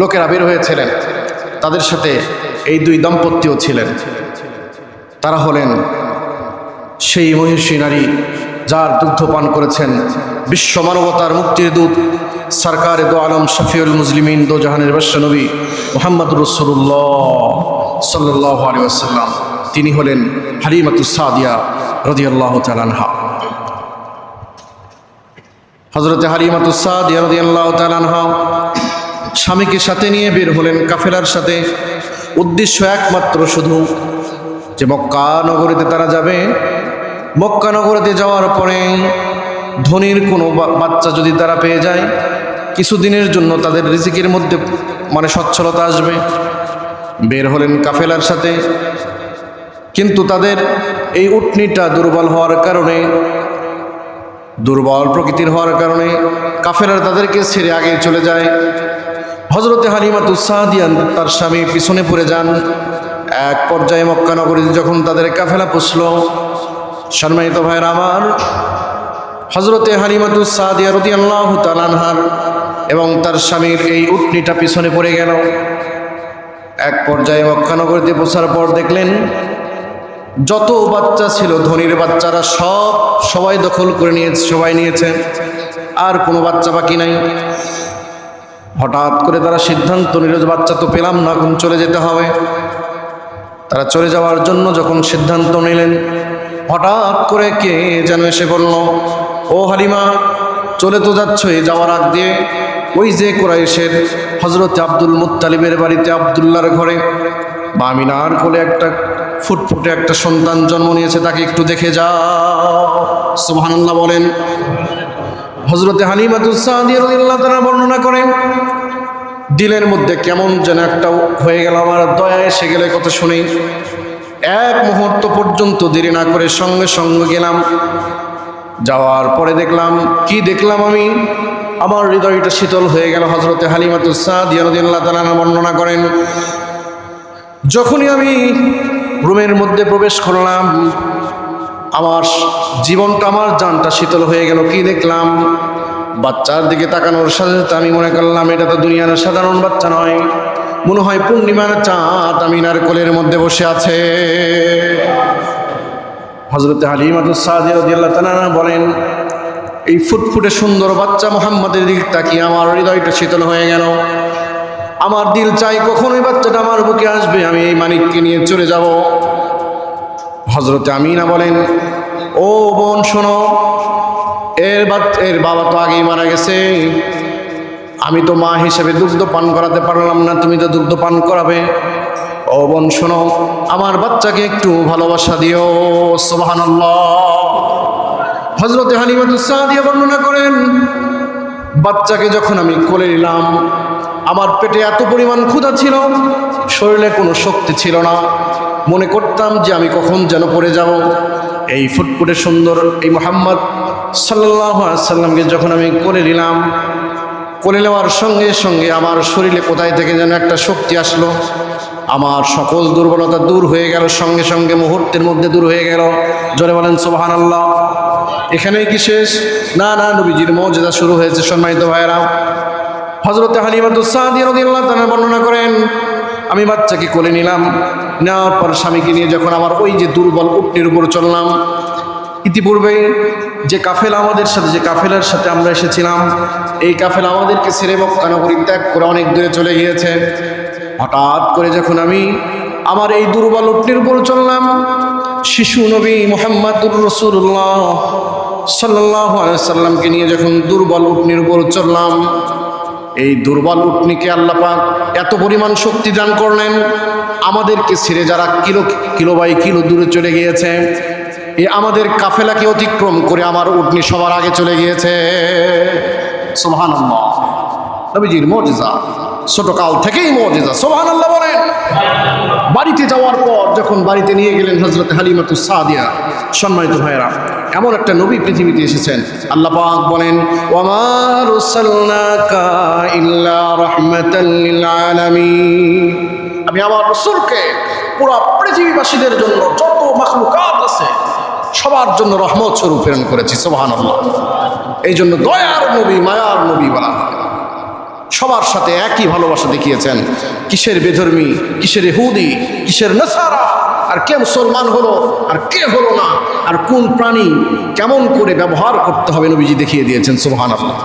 লোকেরা বের হয়েছিলেন। তাদের সাথে এই দুই দম্পতিও ছিলেন। তারা হলেন সেই মহিষী নারী যার দুগ্ধ পান করেছেন বিশ্ব মানবতার মুক্তির দূত সরকার দো আলম শফিউল মুসলিমিন দো জাহানের নবী মোহাম্মদ রসুল্লাহ সাল্লাহ আলী আসাল্লাম তিনি হলেন হালিমাতুসাদিয়া রদিয়াল্লাহ তালানহা হজরতে হালিমাতুসাদিয়া রদিয়াল্লাহ তালানহা স্বামীকে সাথে নিয়ে বের হলেন কাফেলার সাথে। উদ্দেশ্য একমাত্র শুধু যে মক্কা নগরীতে তারা যাবে। মক্কা নগরীতে যাওয়ার পরে ধনির কোনো বাচ্চা যদি তারা পেয়ে যায়, কিছুদিনের জন্য তাদের রিজিকের মধ্যে মানে সচ্ছলতা আসবে। বের হলেন কাফেলার সাথে। কিন্তু তাদের এই উটনিটা দুর্বল হওয়ার কারণে, দুর্বল প্রকৃতির হওয়ার কারণে কাফেলার তাদেরকে ছেড়ে আগে চলে যায়। হজরতে হালিমাতুসাদিয়ান তার স্বামী পিছনে পড়ে যান। এক পর্যায়ে মক্কা নগরীতে যখন তাদের কাফেলা পুষল, সম্মানিত ভাইয়ের আমার হজরতে হালিমাতুসাদিয়া রদি আল্লাহ তালানহার এবং তার স্বামীর এই উটনিটা পিছনে পড়ে গেল। এক পর্যায়ে মক্কা নগরীতে পৌঁছার পর দেখলেন, যত বাচ্চা ছিল, ধনির বাচ্চারা সব সবাই দখল করে নিয়েছে, সবাই নিয়েছে, আর কোনো বাচ্চা বাকি নাই। হঠাৎ করে তারা সিদ্ধান্ত নিল বাচ্চা তো পেলাম না, এখন চলে যেতে হবে। তারা চলে যাওয়ার জন্য যখন সিদ্ধান্ত নিলেন, হঠাৎ করে কে যেন এসে বলল, ও হালিমা, চলে তো যাচ্ছ এই যাওয়ার আগ দিয়ে। ওই যে কোরাইশের হজরত আব্দুল মুত্তালিবের বাড়িতে আবদুল্লার ঘরে বা আমিনার কোলে একটা ফুটফুটে একটা সন্তান জন্ম নিয়েছে, তাকে একটু দেখে যাও। সুবহানাল্লাহ বলেন হজরতে হালিমাতুসাদিয়াল্লাহ তারা বর্ণনা করেন দিলের মধ্যে কেমন যেন একটা হয়ে গেল, আমার দয়া এসে গেলে কত শুনি। এক মুহূর্ত পর্যন্ত দেরি না করে সঙ্গে সঙ্গে গেলাম। যাওয়ার পরে দেখলাম, কি দেখলাম আমি? আমার হৃদয়টা শীতল হয়ে গেল হজরতে হালিমাতুসাদিয়াল্লাহ তালা বর্ণনা করেন। যখনই আমি রুমের মধ্যে প্রবেশ করলাম আমার জীবনটা, আমার জানটা শীতল হয়ে গেল। কি দেখলাম? বাচ্চার দিকে তাকানোর সাথে সাথে আমি মনে করলাম, এটা তো দুনিয়ার সাধারণ বাচ্চা নয়। মনে হয় পূর্ণিমার চাঁদ আমিনার কোলের মধ্যে বসে আছে। হজরত হালিমাতুসাদিয়াল্লাহ বলেন, এই ফুটফুটে সুন্দর বাচ্চা মোহাম্মদের দিক তাকিয়ে আমার হৃদয়টা শীতল হয়ে গেল। আমার দিল চাই কখনোই বাচ্চাটা আমার বুকে আসবে, আমি এই মানিককে নিয়ে চলে যাব। হজরতে আমিনা বলেন, ও বোন শোনো, এর এর বাবা তো আগেই মারা গেছে। আমি তো মা হিসেবে দুগ্ধ পান করাতে পারলাম না, তুমি তো দুগ্ধ পান করাবে। ও বোন শোনো, আমার বাচ্চাকে একটু ভালোবাসা দিও। সোবাহান হজরতে হালিমাতুসাদিয়া বর্ণনা করেন, বাচ্চাকে যখন আমি কোলে নিলাম আমার পেটে এত পরিমাণ ক্ষুধা ছিল, শরীরে কোনো শক্তি ছিল না। মনে করতাম যে আমি কখন যেন পড়ে যাব। এই ফুটফুটে সুন্দর এই মোহাম্মদ সাল্লাহ সাল্লামকে যখন আমি করে নিলাম করে নেওয়ার সঙ্গে সঙ্গে আমার শরীরে কোথায় থেকে যেন একটা শক্তি আসলো, আমার সকল দুর্বলতা দূর হয়ে গেল, সঙ্গে সঙ্গে মুহূর্তের মধ্যে দূর হয়ে গেল। জোরে বলেন সোহান আল্লাহ এখানেই কি শেষ? না না, নবীজির মর্যাদা শুরু হয়েছে, সম্মানিত ভাইয়েরা। হজরত হালিমাতুসাদিয়াল্লাহ তারা বর্ণনা করেন, আমি বাচ্চাকে কোলে নিলাম, নেওয়ার পর স্বামীকে নিয়ে যখন আমার ওই যে দুর্বল উটনির উপর চললাম ইতিপূর্বে যে কাফেলা আমাদের সাথে, যে কাফেলার সাথে আমরা এসেছিলাম, এই কাফেলা আমাদেরকে ছেড়ে মক্কা নগরী ত্যাগ করে অনেক দূরে চলে গিয়েছে। হঠাৎ করে যখন আমি আমার এই দুর্বল উটনির উপর চললাম, শিশু নবী মোহাম্মদুর রসুল্লাহ সাল্লাহ সাল্লামকে নিয়ে যখন দুর্বল উটনির উপর চললাম এই দুর্বল উটনিকে আল্লাহ পাক এত পরিমাণ শক্তি দান করলেন। আমাদেরকে ছেড়ে যারা কিলো কিলো বাই কিলো দূরে চলে গিয়েছে, এ আমাদের কাফেলাকে অতিক্রম করে আমার উটনি সবার আগে চলে গিয়েছে। সোহান নবীজির ছোট কাল থেকেই মর্যাদা সোহান আল্লাহ বলেন। বাড়িতে যাওয়ার পর যখন বাড়িতে নিয়ে গেলেন হজরত হালিমাতুস সাদিয়া, সম্মানিত ভাইয়েরা এমন একটা নবী পৃথিবীতে এসেছেন। আল্লাহ পাক বলেন আমি আমার রসুলকে পুরো পৃথিবীবাসীদের জন্য যত মাখলুকাত আছে, সবার জন্য রহমত স্বরূপ প্রেরণ করেছি, সুবহানাল্লাহ। এই জন্য দয়ার নবী, মায়ার নবী বলা সবার সাথে একই ভালোবাসা দেখিয়েছেন। কিসের বেধর্মী, কিসের হুদি কিসের নাসারা আর কে মুসলমান হলো, আর কে হলো না, আর কোন প্রাণী কেমন করে ব্যবহার করতে হবে নবীজি দেখিয়ে দিয়েছেন সুবহান আল্লাহ